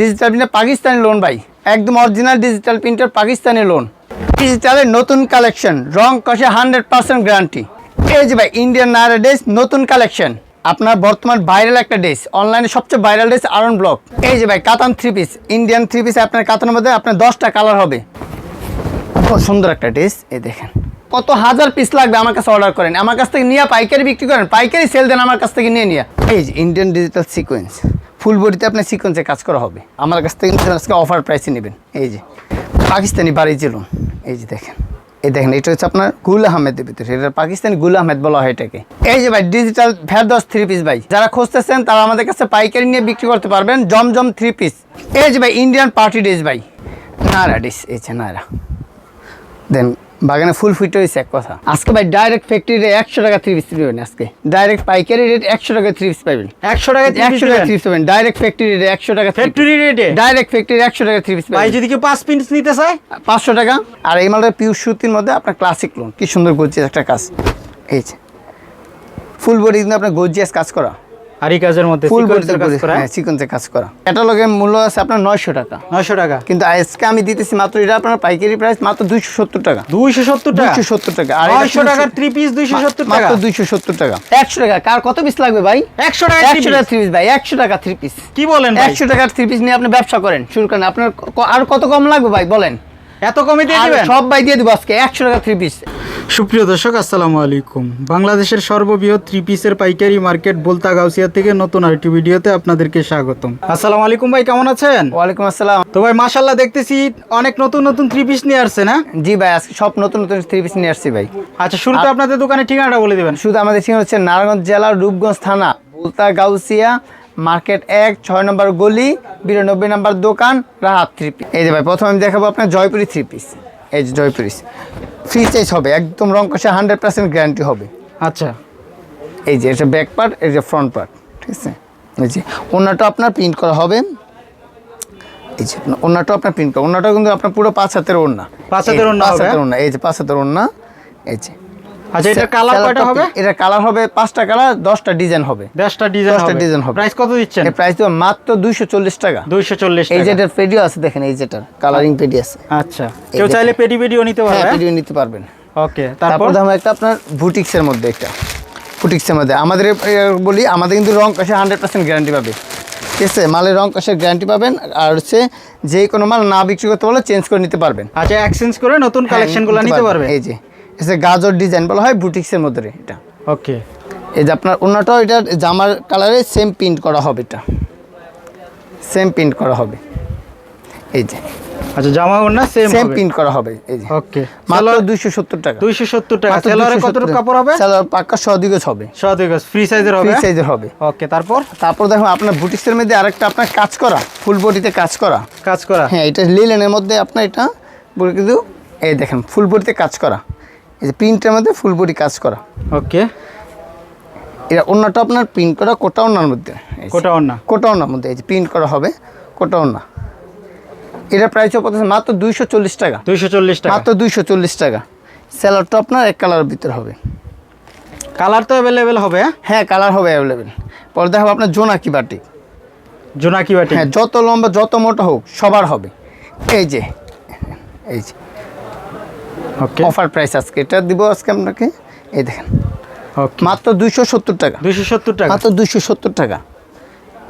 Digital printer Pakistani lawn ভাই। একদম original digital printer Pakistani lawn ডিজিটালের নতুন কালেকশন রং কষে হান্ড্রেড পার্সেন্ট গ্যারান্টি এই যে ভাই ইন্ডিয়ান নায়রা ড্রেস নতুন কালেকশন আপনার বর্তমান ভাইরাল একটা ড্রেস অনলাইনে সবচেয়ে ভাইরাল ড্রেস আরন ব্লক এই যে ভাই কাতান three piece Indian three piece আপনার কাতানের মধ্যে আপনার দশটা কালার হবে। খুব সুন্দর একটা ড্রেস এই দেখেন। কত হাজার পিস লাগবে আমার কাছে অর্ডার করেন। আমার কাছ থেকে নিয়ে পাইকারি বিক্রি করেন। পাইকারি সেল দেন আমার কাছ থেকে নিয়ে নিয়ে। এই যে ইন্ডিয়ান ডিজিটাল সিকোয়েন্স ফুল বডিতে আপনার সিকোয়েন্সে কাজ করা হবে। আমার কাছ থেকে আজকে অফার প্রাইসে নেবেন। এই যে, পাকিস্তানি বাড়ি চেলুন এই যে দেখেন, এই দেখেন, এটা হচ্ছে আপনার গুল আহমেদের ভিতরে। এটা পাকিস্তানি গুল আহমেদ বলা হয় এটাকে। এই যে ভাই ডিজিটাল ফেরদস থ্রি পিস ভাই, যারা খুঁজতেছেন তারা আমাদের কাছে পাইকারি নিয়ে বিক্রি করতে পারবেন জমজম থ্রি পিস এই যে ভাই ইন্ডিয়ান পার্টি ড্রেস ভাই, নারা ডিস এই যে নারা। দেন বাগানে ফুল ফুটে হয়েছে এক কথা। আজকে ভাই ডাইরেক্ট ফ্যাক্টরি রেট একশো টাকা থ্রি পিস পাবেন আজকে। ডাইরেক্ট পাইকারি রেট একশো টাকা থ্রি পিস পাবেন একশো টাকা একশো টাকা থ্রি পিস পাবেন ডাইরেক্ট ফ্যাক্টরি রেট একশো টাকা ফ্যাক্টরি রেটে ডাইরেক্ট ফ্যাক্টরি একশো টাকা থ্রি পিস পাবেন যদি কেউ পাঁচ পিস নিতে চায়? পাঁচশো টাকা। আর এই মালটা পিউর সুতির মধ্যে আপনার ক্লাসিক লোন কি সুন্দর গর্জিয়াস একটা কাজ। এই যে। ফুল বডি কিন্তু আপনার গর্জিয়াস কাজ করা। আর কাজের মধ্যে ফুল বডি sequence এর কাজ করা হ্যাঁ সিকোয়েন্সে কাজ করা। ক্যাটালগের মূল্য আছে আপনার নয়শো টাকা। নয়শো টাকা। কিন্তু আজকে আমি দিতেছি মাত্র এটা আপনার পাইকারি প্রাইস মাত্র দুইশো সত্তর টাকা। দুইশো সত্তর টাকা? দুইশো সত্তর টাকা। আর এটা নয়শো pure টাকার সুতি- পিস দুইশো সত্তর টাকা মাত্র দুইশো সত্তর টাকা। একশো টাকা। কার কত পিস লাগবে ভাই? একশো টাকা একশো টাকা থ্রি পিস ভাই। একশো টাকা থ্রি পিস কি বলেন ভাই? একশো টাকার থ্রি পিস নিয়ে আপনি ব্যবসা করেন। শুরু করেন। আপনার আর কত কম লাগবে ভাই? বলেন। এত কমে দিয়ে দিবেন? সব ভাই দিয়ে দিব আজকে একশো টাকা থ্রি পিস সুপ্রিয় দর্শক আসসালামু আলাইকুম। বাংলাদেশের সর্ববৃহৎ থ্রি পিসের পাইকারি মার্কেট বলতা গাউসিয়া থেকে নতুন আরেকটি ভিডিওতে আপনাদেরকে স্বাগতম। আসসালামু আলাইকুম ভাই কেমন আছেন? ওয়ালাইকুম আসসালাম। তো ভাই মাশাল্লাহ দেখতেছি অনেক নতুন নতুন থ্রি পিস নিয়ে আসছে না জি ভাই আজকে সব নতুন নতুন থ্রি পিস নিয়ে আসছি ভাই। আচ্ছা শুরুতে আপনাদের দোকানের ঠিকানাটা বলে দিবেন। শুধু আমাদের ঠিকানা হচ্ছে নারায়ণগঞ্জ জেলার রূপগঞ্জ থানা বুলতা গাউসিয়া মার্কেট এক ছয় নম্বর গলি বিরানব্বই নম্বর দোকান রাহাত থ্রি পিস এই যে ভাই প্রথমে আমি দেখাবো আপনার জয়পুরি থ্রি পিস এই যে জয়পুরি ফ্রি সাইজ হবে একদম রং কষে হান্ড্রেড পার্সেন্ট গ্যারান্টি হবে। আচ্ছা। এই যে এটা ব্যাক পার্ট এই যে ফ্রন্ট পার্ট ঠিক আছে? এই যে ওনাটা আপনার প্রিন্ট করা হবে। এই যে ওনাটা আপনার প্রিন্ট করা ওনাটা কিন্তু আপনার পুরো পাঁচ হাতের ওড়না। পাঁচ হাতের ওড়না পাঁচ হাতের ওড়না এই যে পাঁচ হাতের ওড়না এই যে। আচ্ছা এটা কালার কয়টা হবে? এটা কালার হবে পাঁচটা কালার দশটা ডিজাইন হবে। দশটা ডিজাইন দশটা ডিজাইন হবে। প্রাইস কত দিচ্ছেন? প্রাইস দেবো মাত্র দুইশো চল্লিশ টাকা। দুইশো চল্লিশ এই যে এটার পেডিও আছে দেখেন এই যেটার কালারিং পেডি আছে। আচ্ছা। কেউ চাইলে পেটি পেটিও নিতে হ্যাঁ পারবে। পেডিও নিতে পারবেন। ওকে তারপর? দাম একটা আপনার বুটিক্সের মধ্যে একটা। বুটিক্সের মধ্যে। আমাদের বলি আমাদের কিন্তু রং কষে হান্ড্রেড পার্সেন্ট গ্যারান্টি পাবে। ঠিক আছে? মালের রং কষের গ্যারান্টি পাবেন। আর হচ্ছে যে কোনো মাল না বিক্রি করতে বলে চেঞ্জ করে নিতে পারবেন। আচ্ছা এক্সচেঞ্জ করে নতুন কালেকশনগুলো হ্যাঁ, নিতে পারবে। এই যে। এসে গাজর ডিজাইন বলা হয় বুটিক্সের মধ্যে এটা। ওকে এই যে আপনার অন্যটাও এটা জামার কালারে সেম প্রিন্ট করা হবে এটা। সেম প্রিন্ট করা হবে। এই যে। আচ্ছা জামা ওড়না সেম সেম প্রিন্ট করা হবে এই যে। ওকে মাত্র দুইশো সত্তর টাকা। দুইশো সত্তর টাকা। মাত্র সেলারে 270 কতটুকু কাপড় হবে? সেলার পাক্কা সদিগজ হবে। সদিক ফ্রি সাইজের হবে? ফ্রি সাইজের হবে। ওকে তারপর? তারপর দেখো আপনার বুটিক্সের মধ্যে আরেকটা আপনার কাজ করা ফুল বডিতে কাজ করা। কাজ করা? হ্যাঁ এটা লিলেনের মধ্যে আপনার এটা বলে কিন্তু এই দেখেন ফুল বডিতে কাজ করা। এই যে প্রিন্টের মধ্যে ফুল বডি কাজ করা। ওকে এটা অন্যটা আপনার প্রিন্ট করা কোটা ওনার মধ্যে। কোটা ওড়না। কোটা ওনার মধ্যে এই যে প্রিন্ট করা হবে কোটা ওনা এটা প্রাইস পড়তেছে মাত্র দুইশো চল্লিশ টাকা। দুইশো চল্লিশ টাকা। মাত্র দুইশো চল্লিশ টাকা। স্যালাডটা আপনার এক কালারের ভিতরে হবে। কালার তো অ্যাভেলেবেল হবে হ্যাঁ? হ্যাঁ কালার হবে অ্যাভেলেবেল পরে দেখাবো আপনার জোনাকি বাটি। জোনাকি বাটি। হ্যাঁ যত লম্বা যত মোটা হোক সবার হবে। এই যে এই যে। অফার প্রাইস আজকে। এটা দিব আজকে আপনাকে। এই দেখেন। ওকে মাত্র দুইশো সত্তর টাকা। দুইশো সত্তর টাকা। মাত্র দুইশো সত্তর টাকা।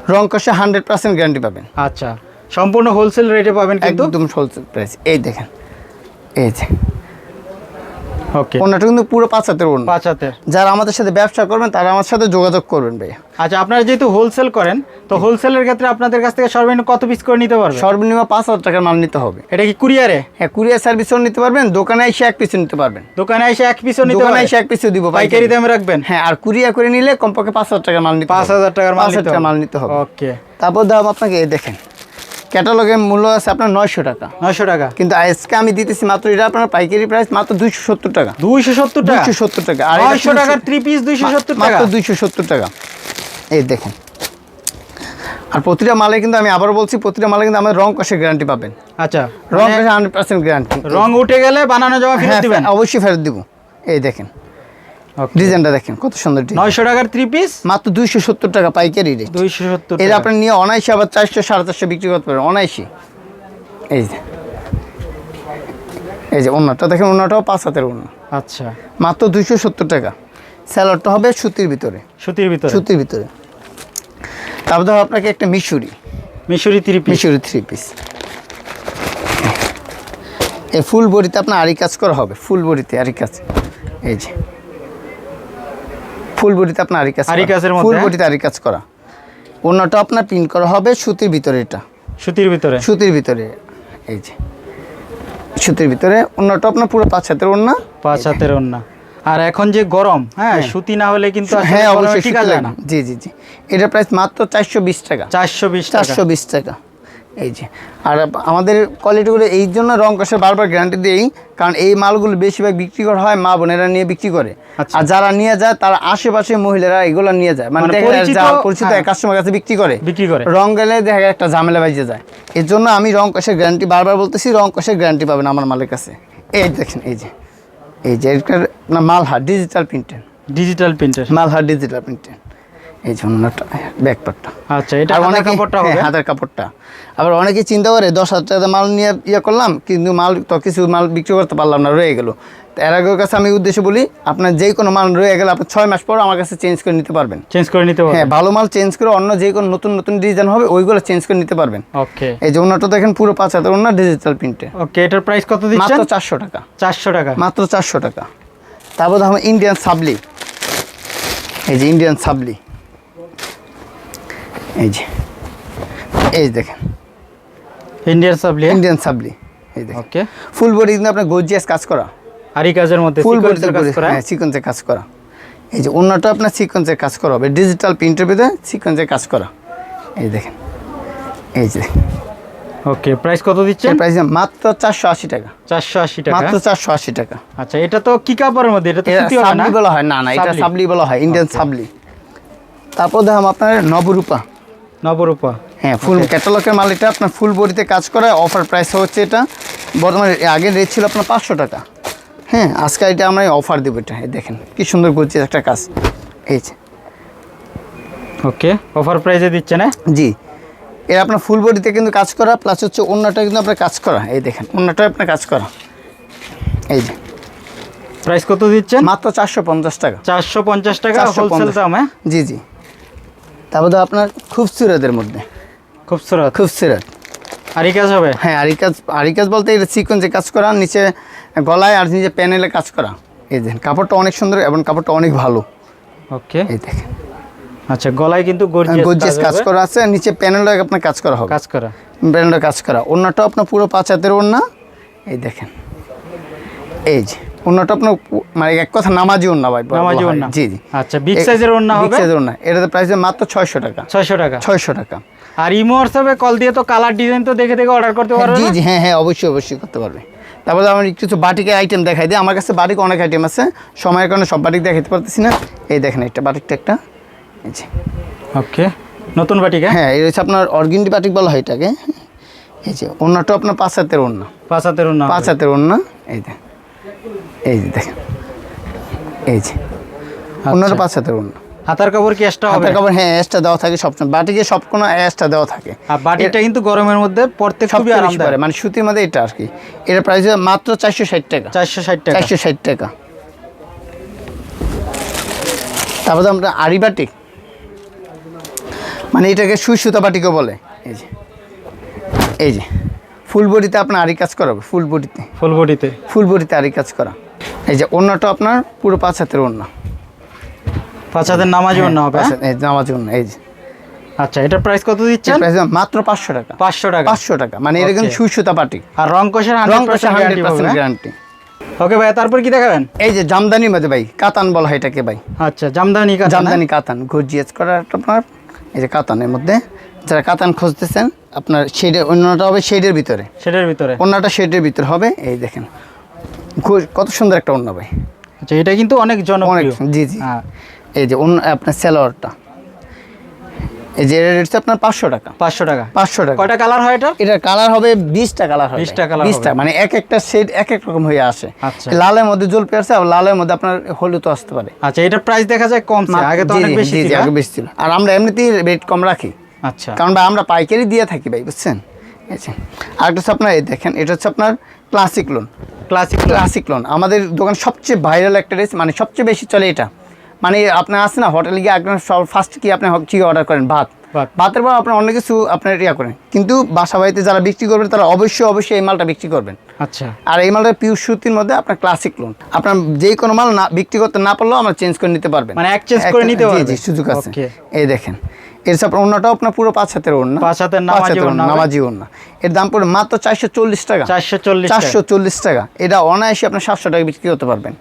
রং কষে হান্ড্রেড পার্সেন্ট গ্যারান্টি পাবেন। আচ্ছা। সম্পূর্ণ হোলসেল রেটে পাবেন কিন্তু? একদম হোলসেল প্রাইস এই দেখেন। এই যে। ওকে ওনাটা কিন্তু পুরো পাঁচ হাতের ওড়না পাঁচ হাতের। যারা আমাদের সাথে ব্যবসা করবেন তারা আমার সাথে যোগাযোগ করবেন ভাইয়া। আচ্ছা আপনারা যেহেতু হোলসেল করেন তো হোলসেলের ক্ষেত্রে আপনাদের কাছ থেকে সর্বনিম্ন কত পিস করে নিতে পারবে সর্বনিম্ন পাঁচ হাজার টাকার মাল নিতে হবে। এটা কি কুরিয়ারে হ্যাঁ কুরিয়ার সার্ভিসও নিতে পারবেন দোকানে এসে এক পিসও নিতে পারবেন। দোকানে এসে এক পিসও নিতে দোকানে এসে এক পিসও দিব পাইকারি। দামে রাখবেন? হ্যাঁ আর কুরিয়ার করে নিলে কমপক্ষে পাঁচ হাজার টাকার মাল নিতে পাঁচ হাজার টাকার। মাল নিতে হবে। ওকে তারপর দাম আপনাকে দেখেন। ক্যাটালগের মূল্য আছে আপনার নয়শো টাকা। নয়শো টাকা। কিন্তু আজকে আমি দিতেছি মাত্র এটা আপনার পাইকারি প্রাইস মাত্র দুইশো সত্তর টাকা। দুইশো সত্তর টাকা? দুইশো সত্তর টাকা। আর নয়শো টাকার থ্রি পিস দুইশো সত্তর টাকা? মাত্র দুইশো সত্তর টাকা। এই দেখেন। আর প্রতিটা মালে কিন্তু আমি আবার বলছি প্রতিটা মালে কিন্তু আমাদের রং কষে গ্যারান্টি পাবেন। আচ্ছা। রং মানে কষে হান্ড্রেড পার্সেন্ট গ্যারান্টি রং উঠে গেলে বানানো জমা ফেরত দিবেন? অবশ্যই ফেরত দিব। এই দেখেন. ডিজাইনটা দেখেন কত সুন্দর নয়শো টাকার থ্রি পিস মাত্র দুইশো সত্তর টাকা পাইকারি রেট দুইশো সত্তর এটা আপনি নিয়ে অনায়াসে আবার চারশো সাড়ে চারশো বিক্রি করতে পারেন অনায়াসে। এই যে এই যে অন্যটা দেখেন অন্যটাও পাঁচ হাতের অন্য আচ্ছা। মাত্র দুইশো সত্তর টাকা। স্যালাডটা হবে সুতির ভিতরে। সুতির ভিতরে? সুতির ভিতরে। তারপর ধরো আপনাকে একটা মিশুরি। মিশরি থ্রি পিস মিশুরি থ্রি পিস এই ফুল বড়িতে আপনার আরি কাজ করা হবে ফুল বড়িতে আরি কাজ। এই যে ফুল বড়িতে আপনার আরি কাজ আরি। কাজের মধ্যে, ফুল হ্যাঁ? বড়িতে আরি কাজ করা। অন্যটা আপনার প্রিন্ট করা হবে সুতির ভিতরে এটা। সুতির ভিতরে? সুতির ভিতরে এই যে। সুতির ভিতরে অন্যটা আপনার পুরো পাঁচ হাতের অন্য পাঁচ হাতের ওন্না আর এখন যে গরম হ্যাঁ সুতি না হলে কিন্তু হ্যাঁ অবশ্যই ঠিক আছে না। জি জি জি। এটা প্রাইস মাত্র চারশো বিশ টাকা। চারশো বিশ টাকা। চারশো বিশ টাকা। এই যে আর আমাদের কোয়ালিটিগুলো এই জন্য রং কষে বারবার গ্যারান্টি দিই কারণ এই মালগুলো বেশিরভাগ বিক্রি করা হয় মা বোনেরা নিয়ে বিক্রি করে। আচ্ছা। আর যারা নিয়ে যায় তারা আশেপাশে মহিলারা এগুলো নিয়ে যায়। মানে মানে পরিচিত- পরিচিত হ্যাঁ। কাস্টমার কাছে বিক্রি করে। বিক্রি করে। রং গেলে দেখা যায় একটা ঝামেলা বাজে যায়। এর জন্য আমি রং কষের গ্যারান্টি বারবার বলতেছি রং কষের গ্যারান্টি পাবেন আমার মালের কাছে। এই দেখেন এই যে এই যে এটার না মালহার ডিজিটাল প্রিন্টের ডিজিটাল প্রিন্টের মালহার ডিজিটাল প্রিন্টের এই যে অন্যটা ব্যাকপারটা আচ্ছা এটা অনেকে কাপড়টা হ্যাঁ, হবে? হাতের কাপড়টা। আবার অনেকে চিন্তা করে দশ হাজার টাকা মাল নিয়ে ইয়ে করলাম কিন্তু মাল তো কিছু মাল বিক্রি করতে পারলাম না রয়ে গেল। এর আগের কাছে আমি উদ্দেশ্য বলি আপনার যে কোনো মাল রয়ে গেলে আপনি ছয় মাস পর আমার কাছে চেঞ্জ করে নিতে পারবেন। চেঞ্জ করে নিতে হ্যাঁ ভালো মাল চেঞ্জ করে অন্য যে কোনো নতুন নতুন ডিজাইন হবে ওইগুলো চেঞ্জ করে নিতে পারবেন। ওকে এই যে অন্যটা দেখেন পুরো পাঁচ হাজার ওনার ডিজিটাল প্রিন্টে ওকে এটার প্রাইস কত দিচ্ছেন? মাত্র চারশো টাকা। চারশো টাকা। মাত্র চারশো টাকা। তারপর দেখো ইন্ডিয়ান সাবলি এই যে ইন্ডিয়ান সাবলি এই যে। এই দেখেন। ইন্ডিয়ান সাবলি ইন্ডিয়ান সাবলি এই দেখেন। ওকে ফুল বডি কিন্তু আপনার গর্জিয়াস কাজ করা। আরি কাজের মধ্যে ফুল বডি কাজ করা? হ্যাঁ সিকোয়েন্সের কাজ করা। এই যে অন্যটা আপনার সিকোয়েন্সের কাজ করা হবে। ডিজিটাল প্রিন্টের ভিতরে সিকোয়েন্সের কাজ করা। এই দেখেন। এই যে। ওকে প্রাইস কত দিচ্ছেন? প্রাইস মাত্র চারশো আশি টাকা। চারশো আশি টাকা? মাত্র চারশো আশি টাকা। আচ্ছা এটা তো কি কাপড়ের মধ্যে? এটা তো সুতি হবে না? সাবলি বলা হয়। না না এটা সাবলি। বলা হয়। ইন্ডিয়ান সাবলি। তারপর দেখলাম আপনার নবরূপা। নবরূপা। হ্যাঁ ফুল ক্যাটালগের মাল এটা আপনার ফুল বডিতে কাজ করে অফার প্রাইস হচ্ছে এটা। বর্তমানে আগের রেট ছিল আপনার পাঁচশো টাকা। হ্যাঁ আজকে এটা আমরা অফার দেবো এটা দেখেন কি সুন্দর করছে একটা কাজ। এই যে। ওকে অফার প্রাইসে দিচ্ছে না জি। এর আপনার ফুল বডিতে কিন্তু কাজ করা প্লাস হচ্ছে অন্যটা কিন্তু আপনার কাজ করা এই দেখেন অন্যটা আপনার কাজ করা। এই যে। প্রাইস কত দিচ্ছেন? মাত্র চারশো পঞ্চাশ টাকা। চারশো পঞ্চাশ টাকা 450 হোলসেল দাম হ্যাঁ? জি জি। তারপর তো আপনার খুবসুরতের মধ্যে। খুবসুরত খুবসুরত আরি কাজ হবে? হ্যাঁ আরি কাজ আরি কাজ বলতে এটা সিকোয়েন্সে কাজ করা নিচে গলায় আর নিচে প্যানেলে কাজ করা। এই দেখেন কাপড়টা অনেক সুন্দর এবং কাপড়টা অনেক ভালো। ওকে। এই দেখেন। আচ্ছা গলায় কিন্তু গর্জিয়াস গর্জিয়াস কাজ করা আছে নিচে প্যানেলটা আপনার কাজ করা হবে। কাজ করা। প্যানেলটা কাজ করা। অন্যটা আপনার পুরো পাঁচ হাতের ওড়না। এই দেখেন। এই যে অন্যটা আপনার মানে এক কথা নামাজি ওড়না ভাই নামাজি হয়। জি জি। আচ্ছা বিগ সাইজের বিগ হবে? সাইজের ওড়না এটাতে প্রাইস মাত্র ছয়শো টাকা। ছয়শো টাকা। ছয়শো টাকা। আর ইমো হোয়াটসঅ্যাপে কল দিয়ে তো কালার ডিজাইন তো দেখে দেখে অর্ডার করতে পারবে জি না? জি হ্যাঁ হ্যাঁ অবশ্যই অবশ্যই করতে পারবে। তারপরে আমার কিছু বাটিকের আইটেম দেখাই দিই। আমার কাছে বাটিক অনেক আইটেম আছে। সময়ের কারণে সব বাটিক দেখাতে পারতেছি না। এই দেখেন একটা বাটিকটা একটা। এই যে। ওকে। নতুন বাটিকা হ্যাঁ? এই হচ্ছে আপনার অর্গিন্ডি বাটিক বলা হয় এটাকে। এই যে অন্যটা আপনার পাঁচ হাতের অন্য পাঁচ হাতের ওড়না পাঁচ হাতের অন্য এই যে। এই যে দেখেন এই যে। অন্যটা পাঁচ হাতের অন্য হাতার কাপড় কি এক্সট্রা হবে? কাপড় হ্যাঁ অ্যাশটা দেওয়া থাকে সবসময়। বাটিকে সব কোনো অ্যাশটা দেওয়া থাকে। আর বাটিকটা কিন্তু গরমের মধ্যে পড়তে খুবই আরামদায়ক। মানে সুতির মধ্যে এটা আর কি। এটার প্রাইস মাত্র চারশো ষাট টাকা। চারশো ষাট টাকা। চারশো ষাট টাকা। তারপরে আমরা আড়ি বাটিক মানে এটাকে সুই সুতা বাটিকও বলে। এই যে। এই যে। ফুল বডিতে আপনার আড়ি কাজ করা হবে ফুল বডিতে ফুল বডিতে ফুল বডিতে আড়ি কাজ করা। এই যে অন্যটা আপনার পুরো পাঁচ হাতের অন্য পাঁচ হাতের নামাজি ওড়না হবে হ্যাঁ? এই নামাজ অন্য এই যে। আচ্ছা এটার প্রাইস কত দিচ্ছেন? প্রাইস মাত্র পাঁচশো টাকা। পাঁচশো টাকা। পাঁচশো টাকা মানে এটা কিন্তু Okay. সুই সুতা বাটিক আর রং কষের রং hundred hundred percent guarantee okay ভাই তারপর কি দেখাবেন? এই যে জামদানির মধ্যে ভাই কাতান বলা হয় এটাকে ভাই। আচ্ছা জামদানি কাজ জামদানি কাতান গর্জিয়াস করা একটা আপনার এই যে কাতানের মধ্যে যারা কাতান খুঁজতেছেন আপনার শেডের অন্যটা হবে শেডের ভিতরে। সেটার ভিতরে। অন্যটা শেডের ভিতরে হবে এই দেখেন। কত সুন্দর একটা অন্য ভাই। আচ্ছা এটা কিন্তু অনেক অনেক জনপ্রিয় জি জি। হ্যাঁ। এই যে অন্য আপনার স্যালোয়ারটা এই যে রেট হচ্ছে আপনার পাঁচশো টাকা। পাঁচশো টাকা। পাঁচশো টাকা। কয়টা কালার হয় এটা এটার কালার হবে বিশটা কালার হবে। 20টা কালার বিশটা। মানে এক একটা শেড এক এক রকম হয়ে আসে। আচ্ছা। লালের মধ্যে জল পেয়ারছে আর লালের মধ্যে আপনার হলুদ আসতে পারে। আচ্ছা এটার প্রাইস দেখা যায় কম আগে তো অনেক বেশি ছিল। আগে বেশি ছিল। আর আমরা এমনিতেই রেট কম রাখি। আচ্ছা। কারণ ভাই আমরা পাইকারি দিয়ে থাকি ভাই বুঝছেন? যে আরেকটা হচ্ছে আপনার এই দেখেন এটা হচ্ছে আপনার classic lawn classic classic lawn আমাদের দোকান সবচেয়ে ভাইরাল একটা রেস মানে সবচেয়ে বেশি চলে এটা। মানে আপনার আছে না হোটেলে গিয়ে একদম সব ফার্স্ট কি আপনি কী অর্ডার করেন? ভাত। ভাতের পর আপনার অনেক কিছু আপনার ইয়া করেন। কিন্তু বাসা বাড়িতে যারা বিক্রি করবেন তারা অবশ্যই অবশ্যই এই মালটা বিক্রি করবেন। আচ্ছা। আর এই মালটা পিউর সুতির মধ্যে আপনার ক্লাসিক লোন আপনার যে কোনো মাল না বিক্রি করতে না পারলেও আমরা চেঞ্জ করে নিতে পারবেন। মানে exchange করে নিতে পারবেন? জি সুযোগ আছে। এই দেখেন। এর সাথে অন্যটাও আপনার পুরো পাঁচ হাতের ওড়না। পাঁচ হাতের নামাজি ওড়না এর দাম পড়ে মাত্র চারশো চল্লিশ টাকা। চারশো চল্লিশ চারশো চল্লিশ টাকা। এটা অনায়াসে আপনার সাতশো টাকা বিক্রি করতে পারবেন।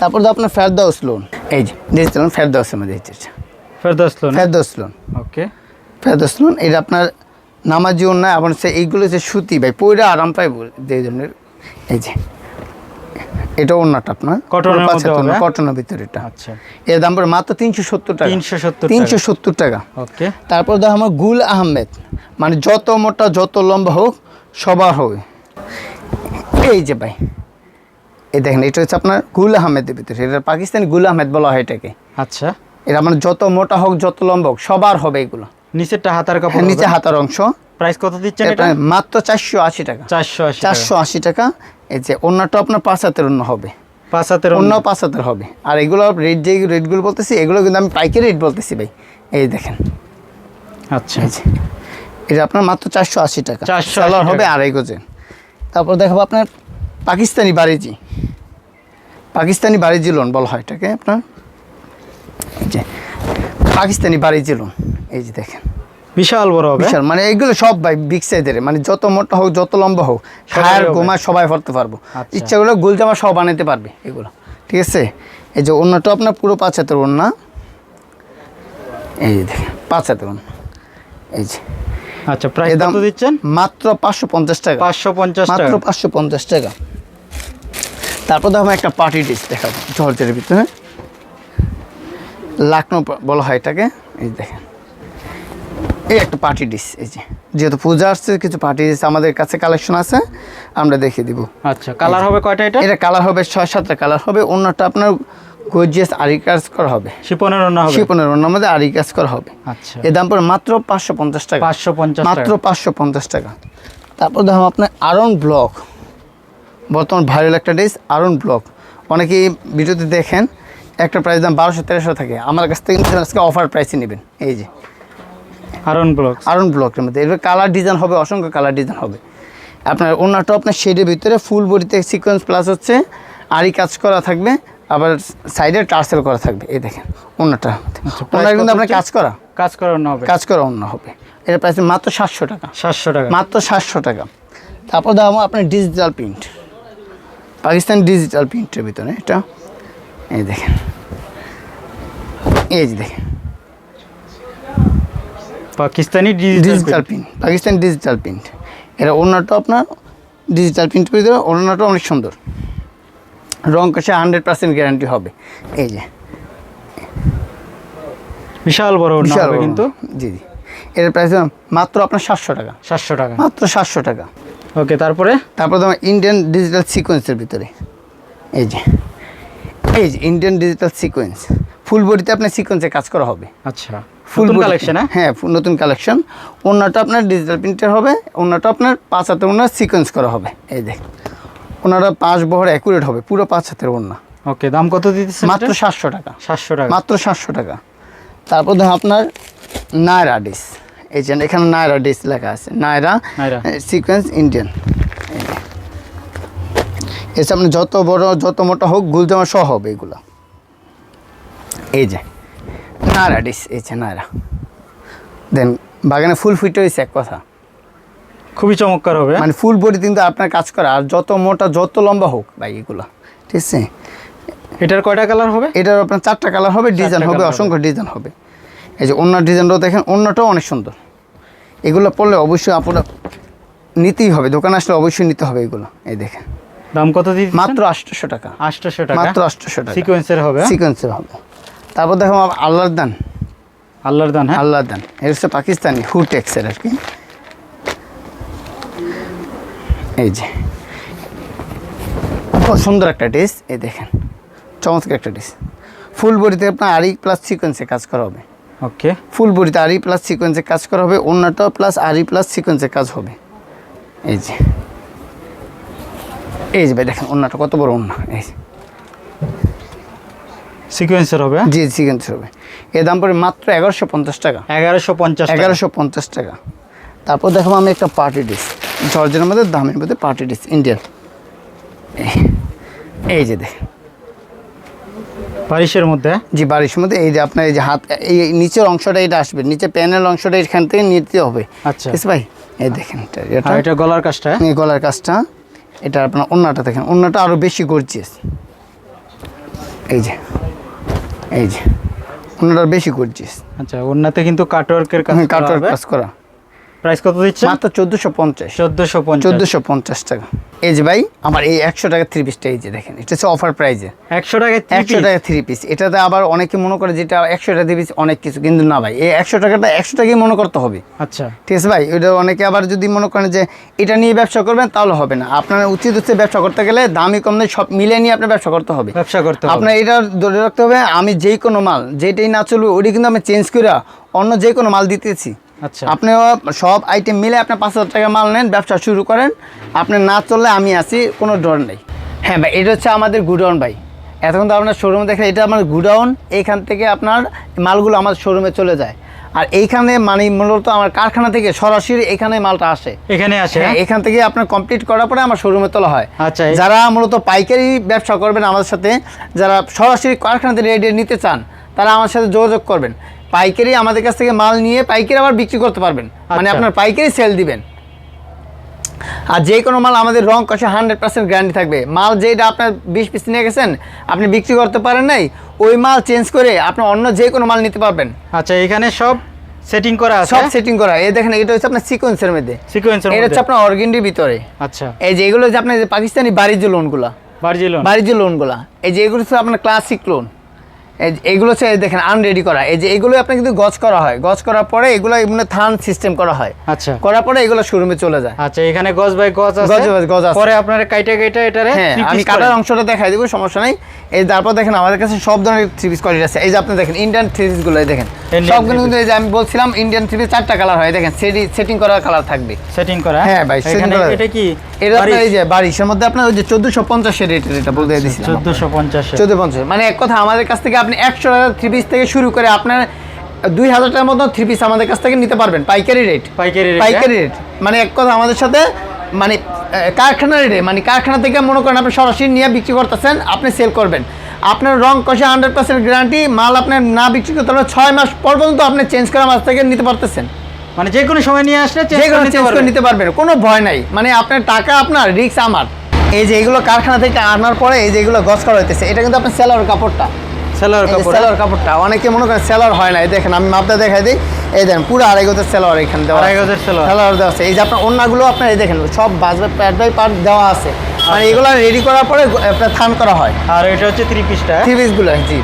তারপর তো আপনার ফেরদাউস লোন এই যে ডিজিটাল ফেরদাউসের মধ্যে ফেরদৌস লোন। ওকে। ফেরদাউস লোন এটা আপনার নামাজি ওড়না এবং সে এইগুলো যে সুতি ভাই পয়রা আরাম পাই এই ধরনের এই যে এটা ওড়নাটা আপনার কটনের হবে, হ্যাঁ? কটনের ভিতরে এটা। আচ্ছা। এর দাম পড়ে মাত্র তিনশো সত্তর টাকা। 370 তিনশো সত্তর টাকা। ওকে। তারপর দেখো আমার গুল আহমেদ মানে যত মোটা যত লম্বা হোক সবার হবে। এই যে ভাই এই দেখেন এটা হচ্ছে আপনার গুল আহমেদের ভিতরে এটা পাকিস্তানি গুল আহমেদ বলা হয় এটাকে। আচ্ছা। এটা মানে যত মোটা হোক যত লম্বা হোক সবার হবে এগুলো। নিচেরটা হাতার কাপড় হ্যাঁ, নিচে হাতার অংশ। প্রাইস কত দিচ্ছেন এটা মাত্র চারশো আশি টাকা। চারশো আশি চারশো আশি টাকা। এই যে অন্যটা আপনার পাঁচ হাতের অন্য হবে। পাঁচ হাতের অন্য। পাঁচ হাতের হবে। আর এগুলো রেট যে রেটগুলো বলতেছি এগুলো কিন্তু আমি পাইকারি রেট বলতেছি ভাই। এই দেখেন। আচ্ছা। এই যে। এটা আপনার মাত্র চারশো আশি টাকা। 480 সালোয়ার হবে। আড়াই গজে। তারপর দেখাবো আপনার পাকিস্তানি বাড়িজি পাকিস্তানি বাড়িজি লোন বলা হয় এটাকে আপনার। যে পাকিস্তানি বাড়ি লোন এই যে দেখেন। বিশাল বড় হবে? বিশাল মানে এইগুলো সব ভাই বিগ সাইজের মানে যত মোটা হোক যত লম্বা হোক খায়ার গোমা সবাই ভরতে পারব। আচ্ছা। ইচ্ছা করলে গোল জামা সব বানাতে পারবে এগুলো। ঠিক আছে? এই যে অন্যটা আপনার পুরো পাঁচ হাতের ওড়না। এই যে দেখেন পাঁচ হাতের ওড়না। এই যে। আচ্ছা প্রাইস দাম কত দিচ্ছেন? মাত্র পাঁচশো পঞ্চাশ টাকা। পাঁচশো পঞ্চাশ মাত্র টাকা পাঁচশো পঞ্চাশ টাকা। তারপর দেখো একটা পার্টি ডিশ দেখাবো জর্জের ভিতরে। লাকনো বলা হয় এটাকে। এই দেখেন। এই একটা পার্টি ডিস এই যে। যেহেতু পূজা আসছে কিছু পার্টি ডিস আমাদের কাছে কালেকশন আছে আমরা দেখিয়ে দিব। আচ্ছা কালার হবে কয়টা এটা? এটা কালার হবে ছয় সাতটা কালার হবে অন্যটা আপনার গর্জিয়াস আরি কাজ করা হবে। শিপনের অন্য হবে? শিপনের অন্যর মধ্যে আরি কাজ করা হবে। আচ্ছা। এর দাম পড়ে মাত্র পাঁচশো পঞ্চাশ টাকা। পাঁচশো পঞ্চাশ মাত্র পাঁচশো পঞ্চাশ টাকা। তারপর দেখো আপনার আরন ব্লক বর্তমান ভাইরাল একটা ড্রেস আরন ব্লক অনেকেই ভিডিওতে দেখেন একটা প্রাইস দাম বারোশো তেরোশো থাকে। আমার কাছ থেকে আজকে অফার প্রাইসে নেবেন। এই যে। আরন ব্লক আরন ব্লকের মধ্যে। এর কালার ডিজাইন হবে অসংখ্য কালার ডিজাইন হবে। আপনার অন্যটা আপনার শেডের ভিতরে ফুল বডিতে সিকোয়েন্স প্লাস হচ্ছে আরি কাজ করা থাকবে আবার সাইডে টার্সেল করা থাকবে। এই দেখেন অন্যটা ওনার কিন্তু আপনার কাজ করা। কাজ করা অন্য হবে। কাজ করা অন্য হবে। এটা প্রাইস মাত্র সাতশো টাকা। সাতশো টাকা। মাত্র সাতশো টাকা। তারপর দাম আপনার ডিজিটাল প্রিন্ট পাকিস্তান ডিজিটাল প্রিন্টের ভিতরে এটা। এই দেখেন। এই যে দেখেন। Pakistani digital print Pakistan digital print এটা অন্যটা আপনার ডিজিটাল প্রিন্টের ভিতরে অন্যটা অনেক সুন্দর। রং কাছে হান্ড্রেড পার্সেন্ট গ্যারান্টি হবে। এই যে। বিশাল বড় বিশাল কিন্তু। জি জি। এর প্রাইস মাত্র আপনার সাতশো টাকা। সাতশো টাকা। মাত্র সাতশো টাকা। ওকে তারপরে? তারপর তোমার ইন্ডিয়ান ডিজিটাল সিকোয়েন্সের ভিতরে। এই যে। এই যে ইন্ডিয়ান ডিজিটাল সিকোয়েন্স ফুল বডিতে আপনার সিকোয়েন্সে কাজ করা হবে। আচ্ছা ফুল কালেকশন হ্যাঁ? হ্যাঁ নতুন কালেকশন অন্যটা আপনার ডিজিটাল প্রিন্টের হবে অন্যটা আপনার পাঁচ হাতের ওনার সিকোয়েন্স করা হবে। এই দেখ ওনারা পাঁচ বহর অ্যাকুরেট হবে পুরো পাঁচ হাতের ওনা ওকে দাম কত দিতেছেন মাত্র সাতশো টাকা। সাতশো টাকা। মাত্র সাতশো টাকা। তারপর ধর আপনার নায়রা ডিস এই যে এখানে নায়রা ডিস লেখা আছে। নায়রা নায়রা। সিকোয়েন্স ইন্ডিয়ান এসে আপনার যত বড় যত মোটা হোক গুলজামা সহ হবে এগুলো। এই যে নায়রা ডিস এই যে নায়রা দেন বাগানে ফুল ফুটে হয়েছে এক কথা। খুবই চমৎকার হবে হ্যাঁ? মানে ফুল বডি কিন্তু আপনার কাজ করা আর যত মোটা যত লম্বা হোক ভাই এগুলো। ঠিক আছে? এটার কয়টা কালার হবে? এটার আপনার চারটা কালার হবে ডিজাইন হবে হবে। অসংখ্য ডিজাইন হবে। এই যে অন্য ডিজাইনটাও দেখেন অন্যটাও অনেক সুন্দর। এগুলো পড়লে অবশ্যই আপনার নিতেই হবে দোকানে আসলে অবশ্যই নিতে হবে এগুলো। এই দেখেন। দাম কত দিতে মাত্র আটশোশো টাকা। আটশোশো টাকা। মাত্র আটশোশো টাকা। সিকোয়েন্সের হবে হ্যাঁ? সিকোয়েন্সের হবে। তারপর দেখো আল্লাহর দান। আল্লাহর দান হ্যাঁ? আল্লাহ দান। এটা হচ্ছে পাকিস্তানি হুটেক্সের আর কি। এই যে। খুব সুন্দর একটা ড্রেস এই দেখেন। চমৎকার একটা ড্রেস। ফুল বডিতে আপনার আরি প্লাস সিকোয়েন্সে কাজ করা হবে। ওকে। ফুল বডিতে আরি প্লাস সিকোয়েন্সে কাজ করা হবে অন্যটা প্লাস আরি প্লাস সিকোয়েন্সে কাজ হবে। এই যে। এই যে ভাই দেখেন অন্যটা কত বড় অন্য এই সিকোয়েন্সের হবে হ্যাঁ? জি সিকোয়েন্স হবে। এর দাম পড়ে মাত্র এগারোশো পঞ্চাশ টাকা। এগারোশো পঞ্চাশ টাকা। এগারোশো পঞ্চাশ টাকা। তারপর দেখো আমি একটা পার্টি ডিস জর্জের মধ্যে দামের মধ্যে পার্টি ডিস ইন্ডিয়ান এই- যে দেখেন। বারিশের মধ্যে? হ্যাঁ? জি বারিশের মধ্যে এই যে আপনার এই যে হাত এই নিচের অংশটা এটা আসবে নিচে প্যানেল অংশটা এখান থেকে নিতে হবে। আচ্ছা। ভাই? এই দেখেন এটা এটা গলার কাজটা হ্যাঁ? এই গলার কাজটা। এটা আপনার অন্যটা দেখেন অন্যটা আরও বেশি গর্জিয়াস এই যে এই যে অন্যটা বেশি গর্জিয়াস আচ্ছা অন্যতে কিন্তু কাটওয়ার্কের কাজ কাটওয়ার্ক কাজ করা। প্রাইস কত দিচ্ছে মাত্র চোদ্দোশো পঞ্চাশ। চোদ্দোশো পঞ্চাশ। চোদ্দোশো পঞ্চাশ টাকা। এই যে ভাই আমার এই একশো টাকা থ্রি পিসটা এই যে দেখেন এটা হচ্ছে অফার প্রাইজে একশো টাকা একশো টাকা থ্রি পিস এটাতে আবার অনেকে মনে করে যেটা একশো টাকা থ্রি পিস অনেক কিছু। কিন্তু না ভাই এই একশো টাকাটা একশো টাকাই মনে করতে হবে। আচ্ছা। ঠিক আছে ভাই এটা অনেকে আবার যদি মনে করেন যে এটা নিয়ে ব্যবসা করবেন তাহলে হবে না। আপনার উচিত হচ্ছে ব্যবসা করতে গেলে দামি কম দামি সব মিলিয়ে নিয়ে আপনার ব্যবসা করতে হবে। ব্যবসা করতে হবে। আপনার এটা ধরে রাখতে হবে আমি যেই কোনো মাল যেটাই না চলবে ওইটা কিন্তু আমি চেঞ্জ করে অন্য যে কোনো মাল দিতেছি। আপনি সব আইটেম মিলে আপনি পাঁচ হাজার টাকা মাল নেন ব্যবসা শুরু করেন। আপনি না চললে আমি আছি কোনো ডর নেই। হ্যাঁ ভাই এটা হচ্ছে আমাদের গুডাউন ভাই। এতক্ষণ তো আপনার শোরুমে দেখেন এটা আমার গুডাউন এইখান থেকে আপনার মালগুলো আমার শোরুমে চলে যায়। আর এইখানে মানে মূলত আমার কারখানা থেকে সরাসরি এখানে মালটা আসে। এখানে আসে হ্যাঁ হ্যাঁ? এখান থেকে আপনার কমপ্লিট করার পরে আমার শোরুমে তোলা হয়। আচ্ছা, যারা মূলত পাইকারি ব্যবসা করবেন আমাদের সাথে যারা সরাসরি কারখানাতে রেডি নিতে চান তারা আমার সাথে যোগাযোগ করবেন। পাইকারি আমাদের কাছ থেকে মাল নিয়ে পাইকারি আবার বিক্রি করতে পারবেন। মানে আচ্ছা। আপনার পাইকারি সেল দিবেন। আর যে কোনো মাল আমাদের রং কষে হান্ড্রেড পার্সেন্ট গ্যারান্টি থাকবে। মাল যেটা আপনার বিশ পিস নিয়ে গেছেন আপনি বিক্রি করতে পারেন নাই ওই মাল চেঞ্জ করে আপনি অন্য যে কোনো মাল নিতে পারবেন। আচ্ছা এখানে সব সেটিং করা আছে? সব সেটিং করা। এই দেখেন এটা হচ্ছে আপনার সিকোয়েন্সের মধ্যে। সিকোয়েন্সের এটা হচ্ছে আপনার অর্গেন্ডির ভিতরে। আচ্ছা। এই যে এগুলো যে আপনার পাকিস্তানি বাড়ির যে লোনগুলা বার্জিলন বাড়ির যে লোনগুলা এই যে এগুলো হচ্ছে আপনার ক্লাসিক লোন এগুলো হচ্ছে দেখেন আনরেডি করা। এই যে এগুলো আপনার কিন্তু গজ করা হয়। গজ করার পরে এগুলো মানে থান সিস্টেম করা হয়। আচ্ছা। করার পরে এগুলো শোরুমে চলে যায়। আচ্ছা এখানে গজ বাই গজ আছে। গজ বাই গজ আছে। পরে আপনার কাইটা কাইটা এটারে হ্যাঁ আমি কাটার অংশটা দেখাই দেবো সমস্যা নাই। এই তারপর দেখেন আমাদের কাছে সব ধরনের থ্রি পিস কোয়ালিটি আছে। এই যে আপনি দেখেন ইন্ডিয়ান থ্রি পিসগুলো দেখেন। সবগুলো কিন্তু এই যে আমি বলছিলাম ইন্ডিয়ান চারটা কালার হয়। দেখেন সেটিং করা কালার থাকবে। সেটিং করা? হ্যাঁ ভাই, এখানে করা। এটা কি? এটা আপনার এই যে বারিশের মধ্যে আপনার ওই যে চোদ্দোশো পঞ্চাশের রেট এটা বলতে দিয়েছিলাম চোদ্দশো পঞ্চাশ। মানে এক কথা আমাদের কাছ থেকে আপনি একশো টাকা থ্রি পিস থেকে শুরু করে আপনার দুই হাজার টাকার মতো থ্রি পিস আমাদের কাছ থেকে নিতে পারবেন। পাইকারি রেট পাইকারি rate, পাইকারি রেট মানে এক কথা আমাদের সাথে মানে কারখানা রেটে মানে কারখানা থেকে মনে করেন আপনি সরাসরি নিয়ে বিক্রি করতেছেন আপনি সেল করবেন। আপনার রং কষে হান্ড্রেড পার্সেন্ট গ্যারান্টি মাল আপনার না বিক্রি করতে পারলে ছয় মাস পর পর্যন্ত আপনি চেঞ্জ করা মাছ থেকে নিতে পারতেছেন। মানে যে কোনো সময় নিয়ে আসলে যে কোনো নিতে চেঞ্জ করে পারবেন। নিতে পারবেন কোনো ভয় নাই। মানে আপনার টাকা আপনার রিক্স আমার। এই যে এগুলো কারখানা থেকে আনার পরে এই যে এগুলো গছ করা হইতেছে এটা কিন্তু আপনার সেলার কাপড়টা। সেলার কাপড় সেলার কাপড়টা? অনেকে মনে করেন সেলার হয় না এই দেখেন আমি মাপটা দেখাই দিই। এই দেখেন পুরো আড়াই গজের সেলার এখানে দেওয়া আড়াই গজের সেলার সেলার দেওয়া আছে। এই যে আপনার অন্যগুলো আপনার এই দেখেন সব বাজবে প্যাড বাই পার্ট দেওয়া আছে। মানে এগুলো রেডি করার পরে আপনার থান করা হয়। আর এটা হচ্ছে থ্রি পিসটা থ্রি পিসগুলো জি।